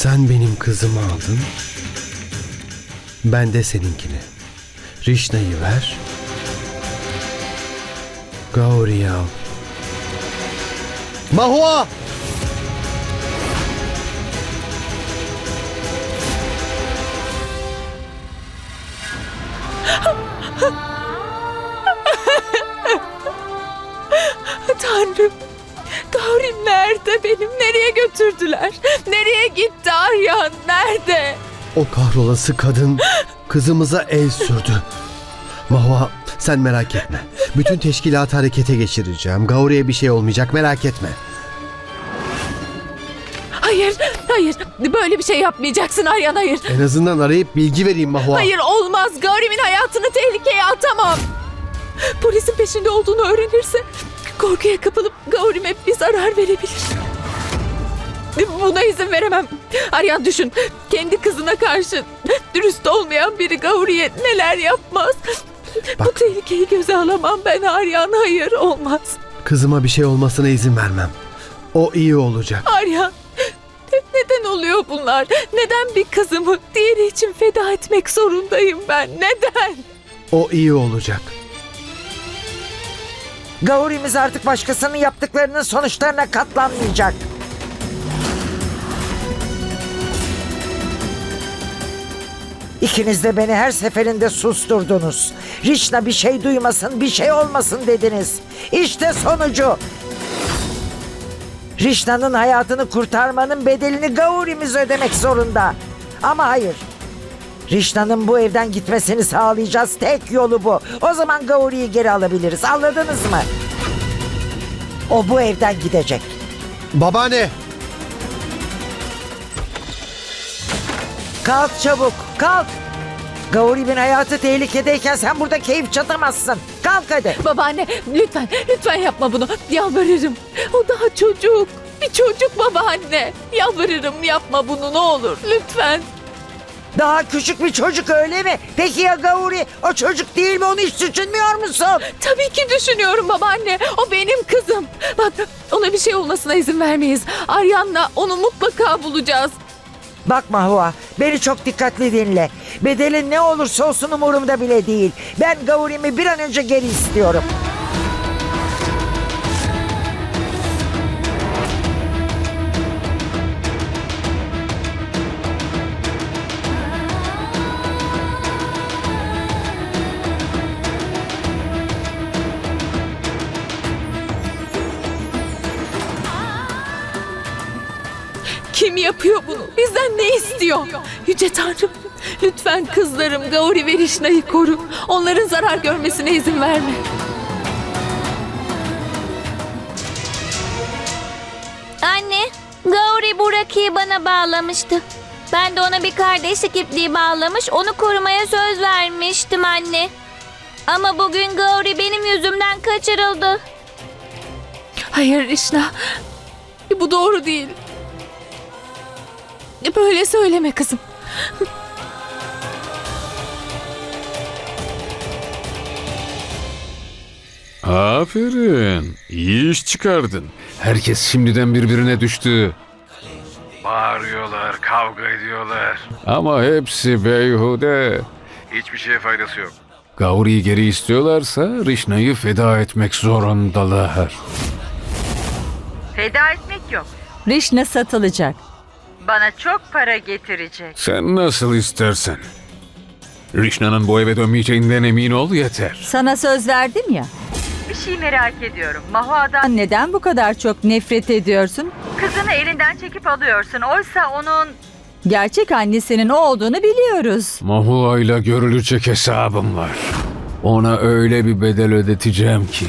Sen benim kızımı aldın. Ben de seninkini. Rişna'yı ver. Gauri'yi al. Mahua! Tanrım. Gaurim nerede benim? Nereye götürdüler? Nereye gitti Aryan? Nerede? O kahrolası kadın kızımıza el sürdü. Mahua sen merak etme. Bütün teşkilatı harekete geçireceğim. Gauri'ye bir şey olmayacak merak etme. Hayır, hayır. Böyle bir şey yapmayacaksın Aryan, hayır. En azından arayıp bilgi vereyim Mahua. Hayır olmaz. Gaurim'in hayatını tehlikeye atamam. Polisin peşinde olduğunu öğrenirse korkuya kapılıp Gaurim'e bir zarar verebilir. Buna izin veremem. Aryan düşün. Kendi kızına karşı dürüst olmayan biri Gauri'ye neler yapmaz. Bu Bak. tehlikeyi göze alamam ben Aryan. Hayır olmaz. Kızıma bir şey olmasına izin vermem. O iyi olacak. Aryan. Neden oluyor bunlar? Neden bir kızımı diğeri için feda etmek zorundayım ben? Neden? O iyi olacak. Gauri'miz artık başkasının yaptıklarının sonuçlarına katlanmayacak. İkiniz de beni her seferinde susturdunuz. Rişna bir şey duymasın, bir şey olmasın dediniz. İşte sonucu. Rişna'nın hayatını kurtarmanın bedelini Gauri'miz ödemek zorunda. Ama hayır. Rişna'nın bu evden gitmesini sağlayacağız. Tek yolu bu. O zaman Gauri'yi geri alabiliriz. Anladınız mı? O bu evden gidecek. Babaanne! Kalk çabuk, kalk. Gauri'nin hayatı tehlikedeyken sen burada keyif çatamazsın. Kalk hadi. Babaanne lütfen lütfen yapma bunu. Yalvarırım. O daha çocuk. Bir çocuk babaanne. Yalvarırım yapma bunu ne olur. Lütfen. Daha küçük bir çocuk öyle mi? Peki ya Gauri? O çocuk değil mi? Onu hiç düşünmüyor musun? Tabii ki düşünüyorum babaanne. O benim kızım. Bak ona bir şey olmasına izin vermeyiz. Aryan'la onu mutlaka bulacağız. Bak Mahua, beni çok dikkatli dinle. Bedelin ne olursa olsun umurumda bile değil. Ben Gauri'mi bir an önce geri istiyorum. Kim yapıyor bunu? Bizden ne istiyor? Yüce Tanrım. Lütfen kızlarım Gauri ve Rişna'yı koru. Onların zarar görmesine izin verme. Anne, Gauri bu rakıyı bana bağlamıştı. Ben de ona bir kardeşlik ipliği bağlamış, onu korumaya söz vermiştim anne. Ama bugün Gauri benim yüzümden kaçırıldı. Hayır Rişna. Bu doğru değil. Böyle söyleme kızım. Aferin. İyi iş çıkardın. Herkes şimdiden birbirine düştü. Bağırıyorlar, kavga ediyorlar. Ama hepsi beyhude. Hiçbir şeye faydası yok. Gauri'yi geri istiyorlarsa Rişna'yı feda etmek zorundalar. Feda etmek yok. Rişna satılacak. Bana çok para getirecek. Sen nasıl istersen. Rişna'nın bu eve dönmeyeceğinden emin ol yeter. Sana söz verdim ya. Bir şey merak ediyorum. Mahua'dan Neden bu kadar çok nefret ediyorsun? kızını elinden çekip alıyorsun. Oysa onun Gerçek annesinin o olduğunu biliyoruz. Mahua'yla görülecek hesabım var. Ona öyle bir bedel ödeteceğim ki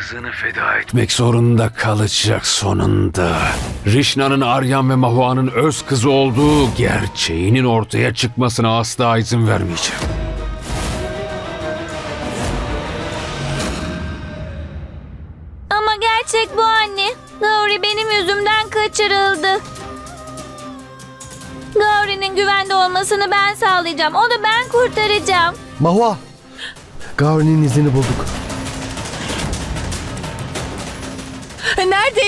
kızını feda etmek zorunda kalacak sonunda. Rişna'nın Aryan ve Mahua'nın öz kızı olduğu gerçeğinin ortaya çıkmasına asla izin vermeyeceğim. Ama gerçek bu anne. Gauri benim yüzümden kaçırıldı. Gauri'nin güvende olmasını ben sağlayacağım. Onu ben kurtaracağım. Mahua! Gauri'nin izini bulduk.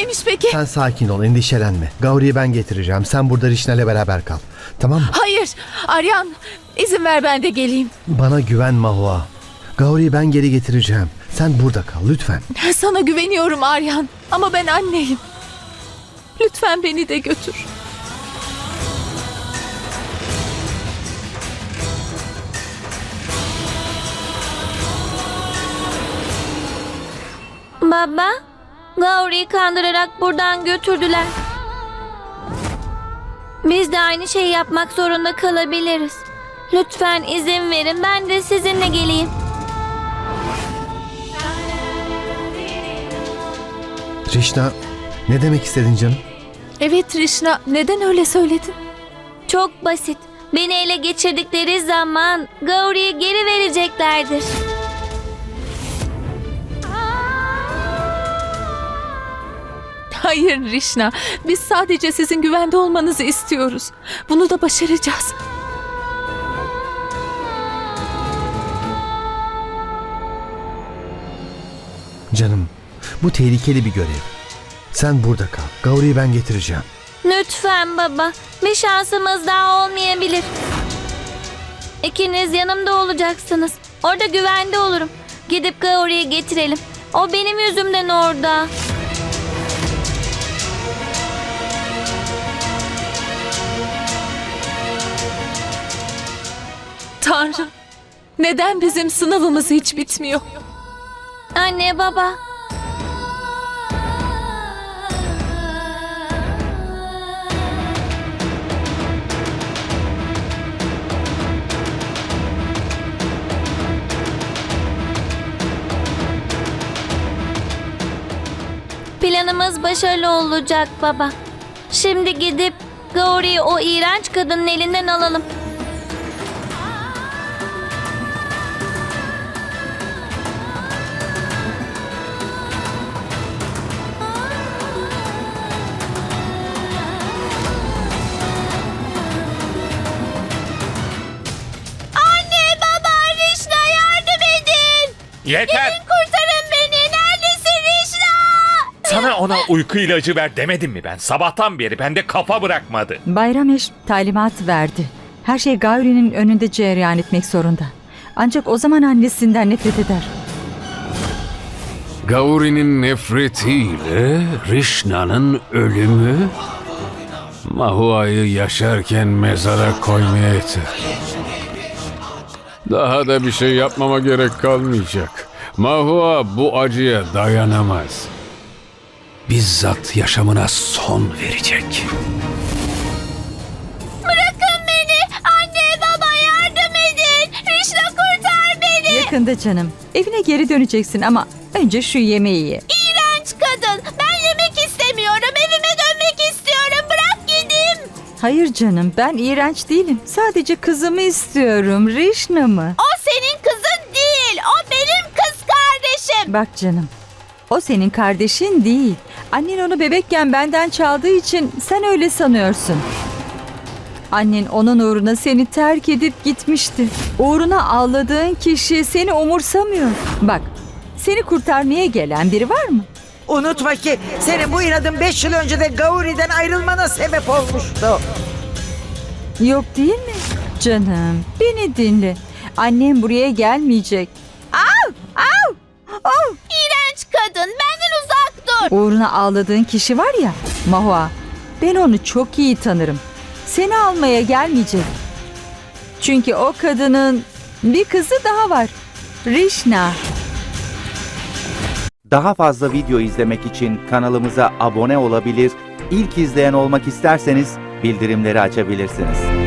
Neredeymiş peki? Sen sakin ol, endişelenme. Gauri'yi ben getireceğim. Sen burada Rişna'yla beraber kal. Tamam mı? Hayır. Aryan izin ver ben de geleyim. Bana güven Mahua. Gauri'yi ben geri getireceğim. Sen burada kal lütfen. Sana güveniyorum Aryan. Ama ben anneyim. Lütfen beni de götür. Baba, Gauri'yi kandırarak buradan götürdüler. Biz de aynı şeyi yapmak zorunda kalabiliriz. Lütfen izin verin ben de sizinle geleyim. Rişna ne demek istedin canım? Evet Rişna neden öyle söyledin? Çok basit. Beni ele geçirdikleri zaman Gauri'yi geri vereceklerdir. Hayır Rişna. Biz sadece sizin güvende olmanızı istiyoruz. Bunu da başaracağız. Canım bu tehlikeli bir görev. Sen burada kal. Gauri'yi ben getireceğim. Lütfen baba. Bir şansımız daha olmayabilir. İkiniz yanımda olacaksınız. Orada güvende olurum. Gidip Gauri'yi getirelim. O benim yüzümden orada. Tanrım. Neden bizim sınavımız hiç bitmiyor? Anne baba. Planımız başarılı olacak baba. Şimdi gidip Gauri'yi o iğrenç kadının elinden alalım. Yeter! Kurtarın beni. Neredesin Rişna? Sana ona uyku ilacı ver demedim mi ben? Sabahtan beri bende kafa bırakmadı. Bayrameş talimat verdi. Her şey Gauri'nin önünde cereyan etmek zorunda. Ancak o zaman annesinden nefret eder. Gauri'nin nefretiyle Rishna'nın ölümü Mahua'yı yaşarken mezara koymaya yeter. Daha da bir şey yapmama gerek kalmayacak. Mahua bu acıya dayanamaz. Bizzat yaşamına son verecek. Bırakın beni. Anne baba yardım edin. Rişna kurtar beni. Yakında canım. Evine geri döneceksin ama önce şu yemeği ye. İğrenç kadın. Ben yemek istemiyorum. Evime dönmek istiyorum. Bırak gideyim. Hayır canım ben iğrenç değilim. Sadece kızımı istiyorum. Rişna mı? O senin kızın değil. O benim kız kardeşim. Bak canım. O senin kardeşin değil. Annen onu bebekken benden çaldığı için sen öyle sanıyorsun. Annen onun uğruna seni terk edip gitmişti. Uğruna ağladığın kişi seni umursamıyor. Bak, seni kurtarmaya gelen biri var mı? Unutma ki senin bu inadın 5 yıl önce de Gauri'den ayrılmana sebep olmuştu. Yok değil mi? Canım, beni dinle. Annem buraya gelmeyecek. Uğruna ağladığın kişi var ya, Mahua. Ben onu çok iyi tanırım. Seni almaya gelmeyecek. Çünkü o kadının bir kızı daha var. Rişna. Daha fazla video izlemek için kanalımıza abone olabilir, ilk izleyen olmak isterseniz bildirimleri açabilirsiniz.